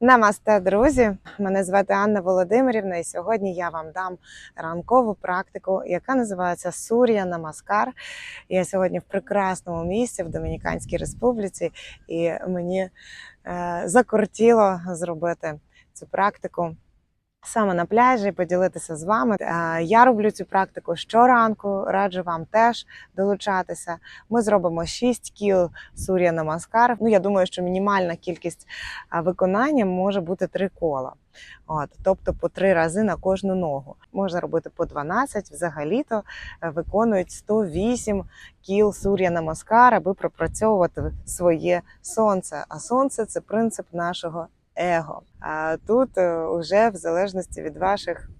Намасте, друзі! Мене звати Анна Володимирівна, і сьогодні я вам дам ранкову практику, яка називається Сур'я Намаскар. Я сьогодні в прекрасному місці в Домініканській Республіці, і мені е, закортіло зробити цю практику. Саме на пляжі поділитися з вами. Е, Я роблю цю практику щоранку, раджу вам теж долучатися. Ми зробимо 6 кіл сур'я намаскар. Ну я думаю, що мінімальна кількість виконання може бути 3 кола. От, тобто по 3 рази на кожну ногу. Можна робити по 12, взагалі-то е, виконують 108 кіл сур'я намаскар, аби пропрацьовувати своє сонце. А сонце це принцип нашого его. А тут вже в залежності від ваших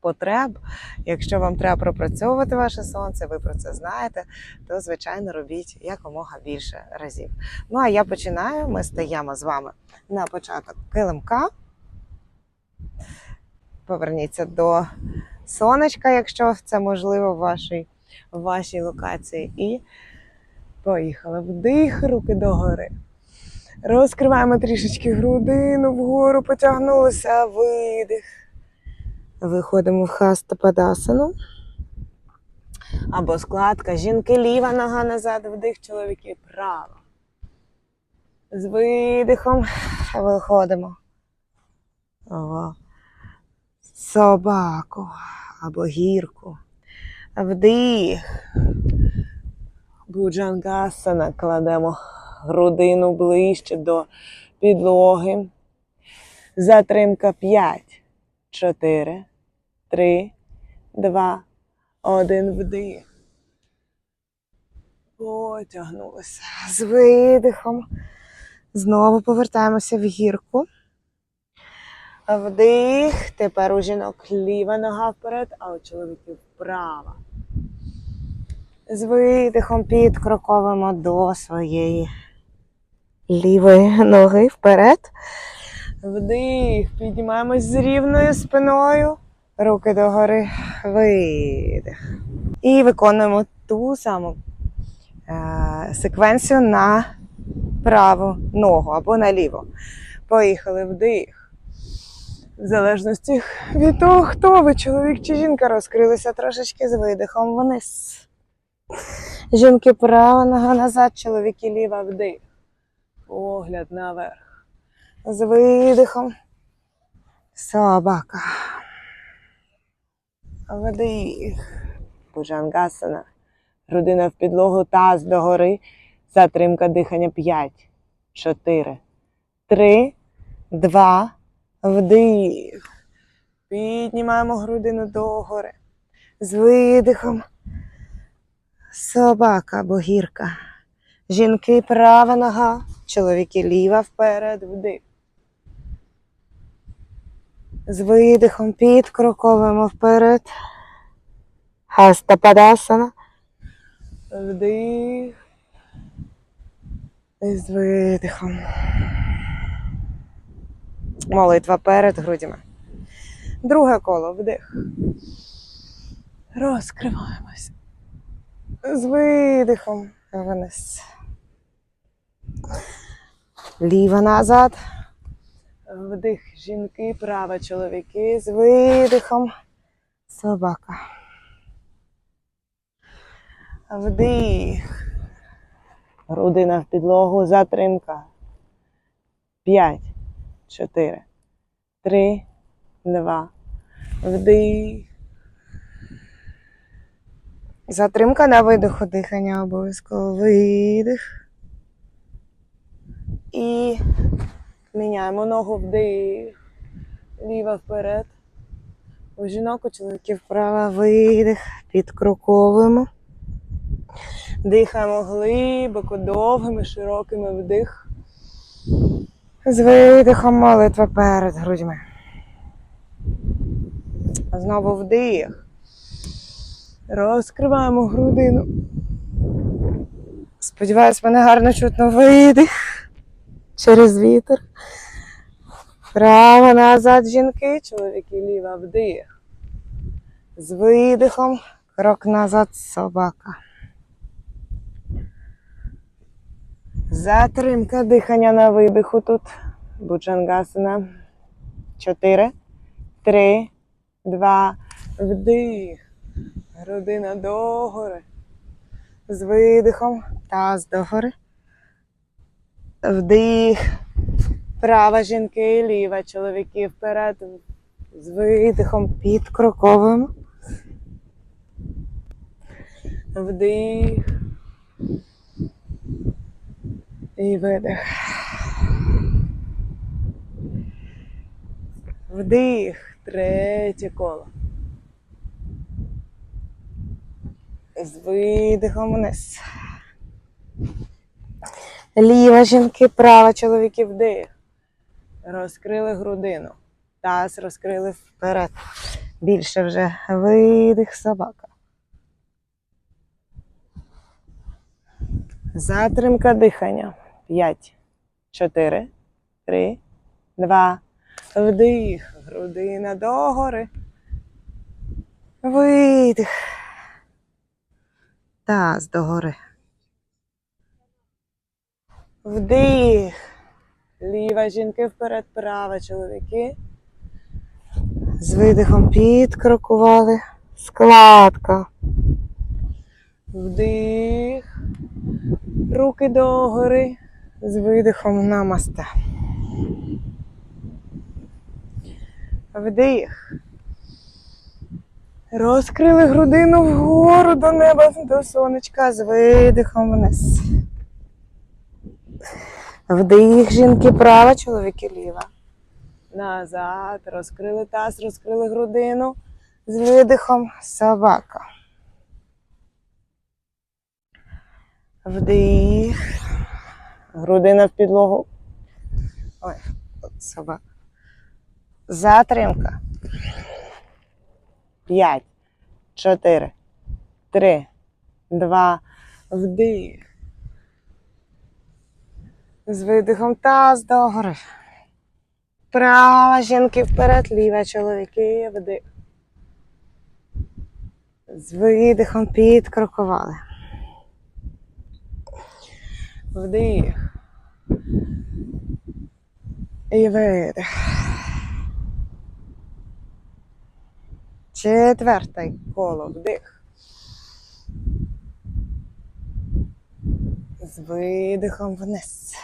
потреб, якщо вам треба пропрацьовувати ваше сонце, ви про це знаєте, то звичайно робіть якомога більше разів. Ну а я починаю. Ми стаємо з вами на початок килимка. Поверніться до сонечка, якщо це можливо в вашій, в вашій локації. І поїхали. Вдих, руки догори. Розкриваємо трішечки грудину вгору, потягнулися, видих. Виходимо в хастападасану. Або складка. Жінки ліва нога назад, вдих, чоловіки права. З видихом виходимо. Ого. Собаку або гірку. Вдих. Буджангасана кладемо грудину ближче до підлоги. Затримка 5, 4, 3, 2, 1. Вдих. Потягнулися. З видихом. Знову повертаємося в гірку. Вдих. Тепер у жінок ліва нога вперед, а у чоловіків права. З видихом підкроковуємо до своєї лівої ноги вперед. Вдих. Піднімаємось з рівною спиною. Руки догори. Видих. І виконуємо ту саму е- секвенцію на праву ногу або на ліву. Поїхали вдих. В залежності від того, хто ви, чоловік чи жінка, розкрилися трошечки з видихом вниз. Жінки права нога назад, чоловіки ліва вдих. Погляд наверх. З видихом. Собака. Вдих. Буджангасана. Грудина в підлогу, таз догори. Затримка дихання 5, 4, 3, 2, вдих. Піднімаємо грудину догори. З видихом. Собака або гірка. Жінки права нога, чоловіки ліва вперед, вдих. З видихом підкроковуємо вперед. Хастападасана. Вдих. І з видихом. Молитва перед грудями. Друге коло вдих. Розкриваємось. З видихом вниз. Ліва назад. Вдих жінки, права чоловіки. З видихом. Собака. Вдих. Грудина в підлогу. Затримка. П'ять. Чотири. Три. Два. Вдих. Затримка на видиху дихання обов'язково. Видих. І міняємо ногу вдих. Ліва вперед. У жінок, у чоловіків права видих. Підкроковуємо. Дихаємо глибоко, довгими, широкими вдих. З видихом молитва перед грудьми. Знову вдих. Розкриваємо грудину. Сподіваюсь, мене гарно чутно видих через вітер. Право назад жінки, чоловіки ліва вдих. З видихом, крок назад собака. Затримка дихання на видиху тут. Буджангасана. Чотири, три, два, вдих. Грудина догори. З видихом. Таз догори. Вдих. Права жінки, ліва чоловіки вперед. З видихом підкроковуємо. Вдих. І видих. Вдих. Третє коло. З видихом вниз. Ліва жінки, права чоловіки вдих. Розкрили грудину. Таз розкрили вперед. Більше вже видих собака. Затримка дихання. П'ять, чотири, три, два. Вдих. Грудина догори. Видих. Таз догори. Вдих. Ліва жінки вперед, права чоловіки. З видихом підкрокували. Складка. Вдих. Руки догори. З видихом намасте. Вдих. Розкрили грудину вгору до неба, до сонечка з видихом вниз. Вдих, жінки права, чоловіки ліва. Назад. Розкрили таз, розкрили грудину. З видихом собака. Вдих. Грудина в підлогу. Ой, собака. Затримка. П'ять, чотири, три, два, вдих. З видихом таз догори. Права жінки вперед, ліва чоловіки вдих. З видихом підкрокували. Вдих. І видих. Четверте коло вдих. З видихом вниз.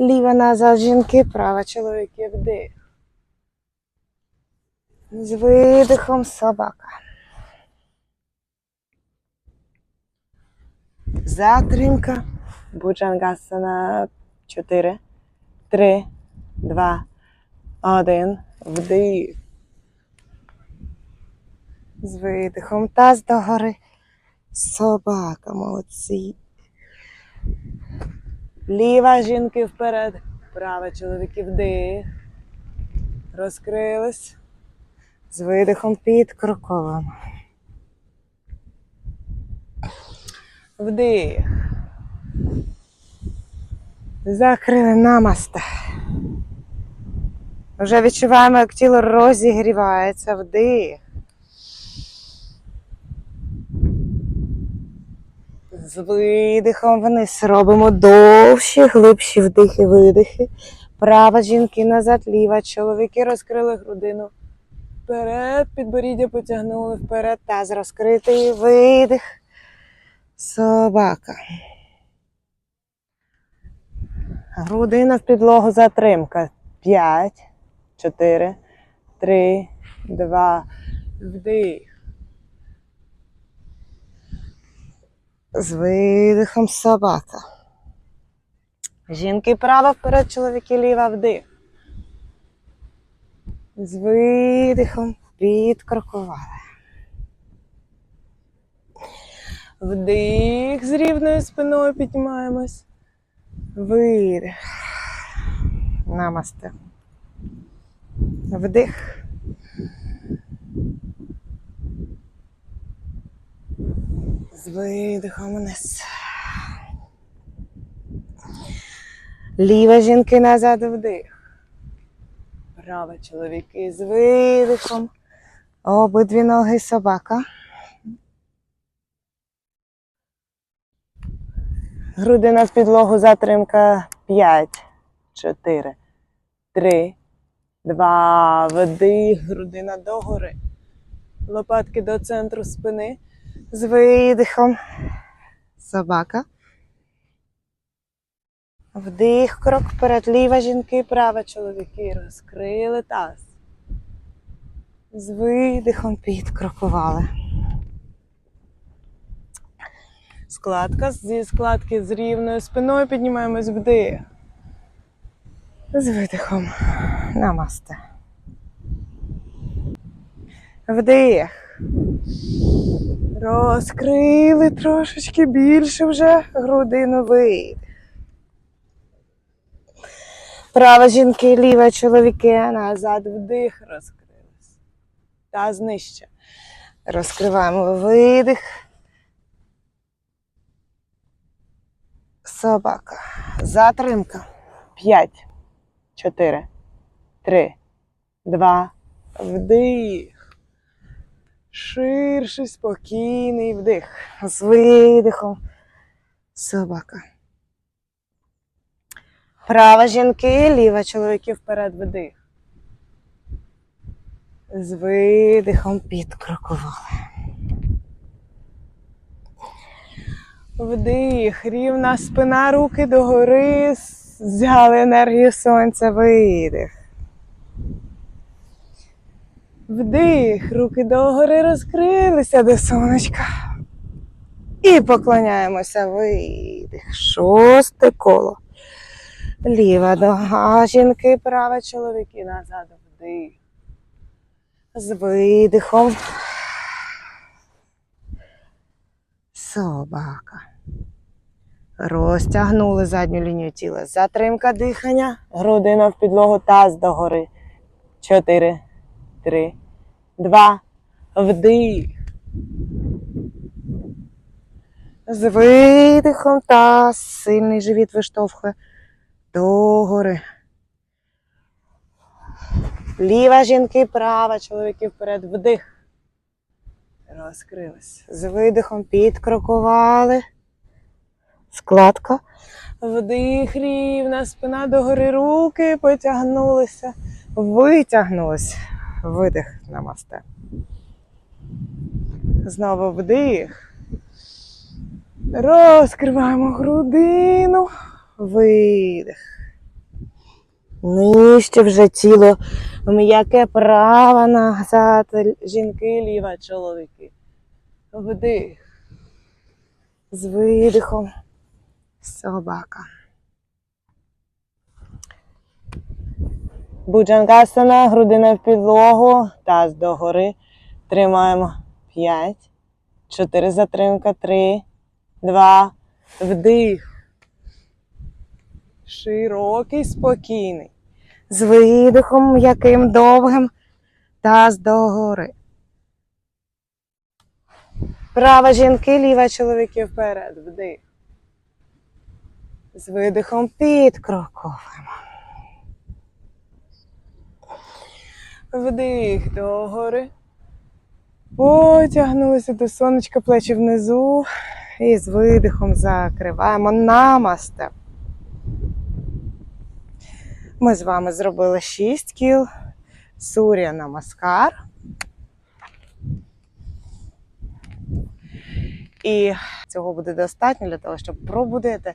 Ліва назад жінки, права чоловіки вдих. З видихом собака. Затримка. Буджангасана 4, 3, 2, 1. Вдих. З видихом таз догори. Собака, молодці. Ліва жінки вперед. Права чоловіки вдих. Розкрились. З видихом під кроковим. Вдих. Закрили намасте. Вже відчуваємо, як тіло розігрівається. Вдих. З видихом вниз робимо довші, глибші вдихи, видихи. Права жінки назад, ліва. Чоловіки розкрили грудину. Вперед, підборіддя потягнули вперед, таз розкритий, видих. Собака. Грудина в підлогу затримка. П'ять, чотири, три, два, вдих. З видихом собака. Жінки права вперед, чоловіки ліва вдих. З видихом підкрокували. Вдих з рівною спиною піднімаємось. Видих. Намасте. Вдих. З видихом вниз. Ліва жінки назад вдих. Права чоловіки з видихом. Обидві ноги собака. Грудина в підлогу затримка 5, чотири, три, два. Вдих, грудина догори. Лопатки до центру спини. З видихом. Собака. Вдих, крок вперед. Ліва жінки, права чоловіки. Розкрили таз. З видихом підкрокували. Складка зі складки з рівною спиною піднімаємось вдих. З видихом. Намасте. Вдих. Розкрили трошечки більше вже грудину видих. Права жінки, ліва чоловіки, назад вдих розкрились. Таз нижче. Розкриваємо видих. Собака. Затримка. П'ять, чотири, три, два, вдих. Ширший, спокійний вдих. З видихом. Собака. Права жінки, ліва чоловіки вперед вдих. З видихом підкрокували. Вдих, рівна спина, руки догори, взяли енергію сонця, видих. Вдих, руки догори розкрилися до сонечка. І поклоняємося, видих. Шосте коло. Ліва нога, жінки, права чоловіки назад вдих. З видихом. Собака. Розтягнули задню лінію тіла. Затримка дихання. Грудина в підлогу, таз догори. Чотири, три, два. Вдих. З видихом таз. Сильний живіт виштовхує догори. Ліва жінки, права, чоловіки вперед, вдих. Розкрились. З видихом підкрокували. Складка. Вдих, рівна, спина догори, руки потягнулися. Витягнулись. Видих намасте. Знову вдих. Розкриваємо грудину. Видих. Нижче вже тіло м'яке права назад, жінки, ліва, чоловіки. Вдих. З видихом. Собака. Буджангасана, грудина в підлогу, таз догори. Тримаємо. П'ять. Чотири затримка. Три. Два. Вдих. Широкий, спокійний. З видихом м'яким, довгим. Таз догори. Права жінки, ліва чоловіки вперед. Вдих. З видихом підкроковуємо. Вдих догори. Потягнулися до сонечка, плечі внизу. І з видихом закриваємо намасте. Ми з вами зробили 6 кіл. Суря намаскар. І цього буде достатньо для того, щоб пробудити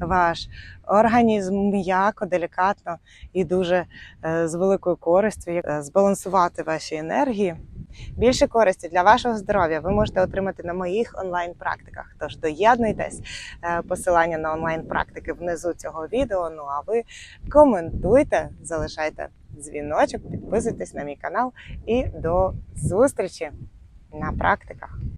ваш організм м'яко, делікатно і дуже е, з великою користю, е, збалансувати ваші енергії. Більше користі для вашого здоров'я ви можете отримати на моїх онлайн-практиках. Тож доєднуйтесь, Е, посилання на онлайн-практики внизу цього відео. Ну а ви коментуйте, залишайте дзвіночок, підписуйтесь на мій канал і до зустрічі на практиках.